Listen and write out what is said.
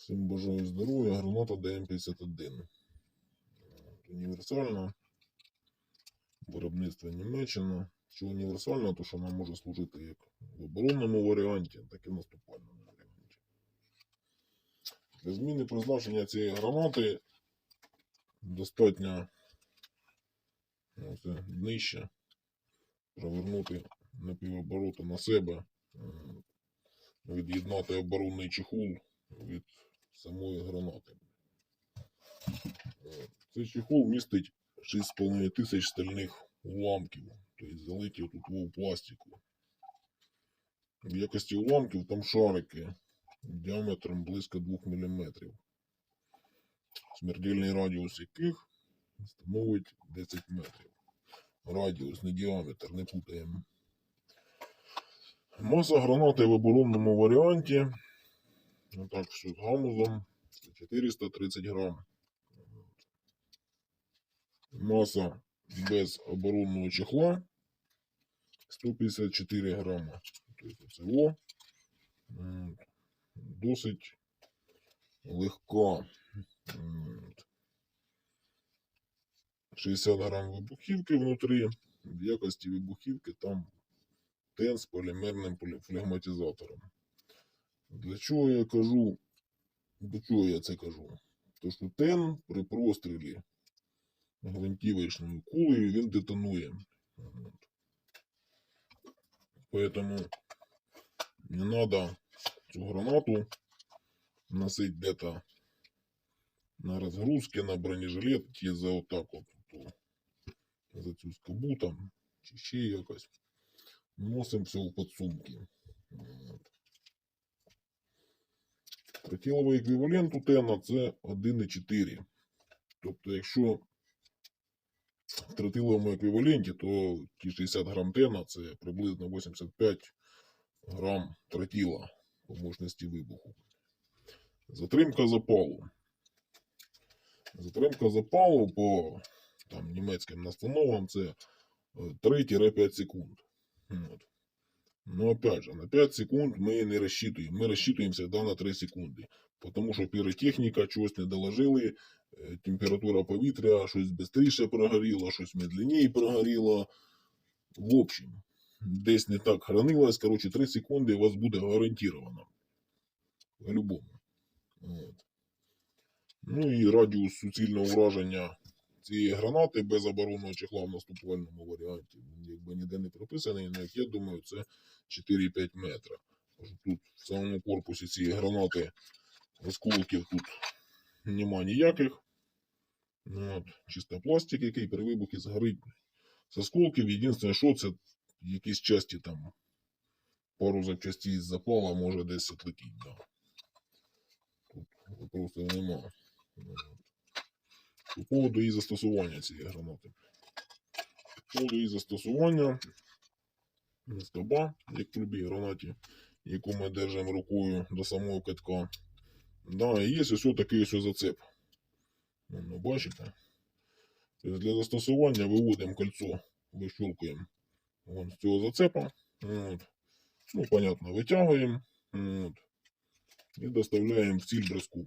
Всім бажаю здоров'я, граната ДМ-51. Універсальна. Виробництво Німеччина. Що універсальна, то що вона може служити як в оборонному варіанті, так і в наступальному варіанті. Для зміни призначення цієї гранати достатньо ну, нижче провернути напівоборота на себе, від'єднати оборонний чехол від самої гранати. Е, Цей чехол містить 6,5 тисяч стальних уламків, тобто залиті тут в пластику. В якості уламків там шарики діаметром близько 2 мм. Смертельний радіус яких становить 10 метрів. Радіус, не діаметр, не путаємо. Маса гранати в оборонному варіанті. Отак, все з гамузом. 430 грам. Маса без оборонного чехла 154 грама. Тобто це о, досить легка. 60 грам вибухівки внутрі. В якості вибухівки там тен з полімерним флегматизатором. Для чого я кажу? До чого я це кажу? То що тен при прострілі гвинтівочною кулею він детонує. Поэтому не надо цю гранату носить где-то на разгрузке, на бронежилет, за отак от, за цю скобу там, чи ще якось. Носимо все в подсумки. Тротиловий еквівалент у тена це 1,4. Тобто, якщо в тротиловому еквіваленті, то ті 60 грам тена це приблизно 85 грам тротила по мощності вибуху. Затримка запалу. Затримка запалу по там, німецьким настановам це е, 3-5 секунд. От. Но опять же, на 5 секунд мы не рассчитываем. Мы рассчитываем всегда на 3 секунди. Потому що піротехніка чогось не доложили, е, температура повітря щось швидше прогоріло, щось медленніше прогоріло. В общем, десь не так хранилось. Короче, 3 секунди у вас буде гарантировано. По-любому. От. Ну і радіус суцільного ураження цієї гранати без оборонного чехла в наступальному варіанті. Він якби ніде не прописаний, але як я думаю, це 4-5 метра. Тут в самому корпусі цієї гранати осколків тут нема ніяких. Ну, От, чисто пластик, який при вибухі згорить з осколків. Єдине, що це якісь часті там пару запчастей з запала може десь отлетіть. Да. Тут вопросів нема. Ну, поводу її застосування цієї гранати. По поводу її застосування скоба, як в любій гранаті, яку ми держимо рукою до самого катка. Да, і є ось такий ось зацеп. Ну, бачите? Тобто для застосування виводимо кольцо, вищолкуємо з цього зацепа. От. Ну, понятно, витягуємо. От. І доставляємо в ціль броску.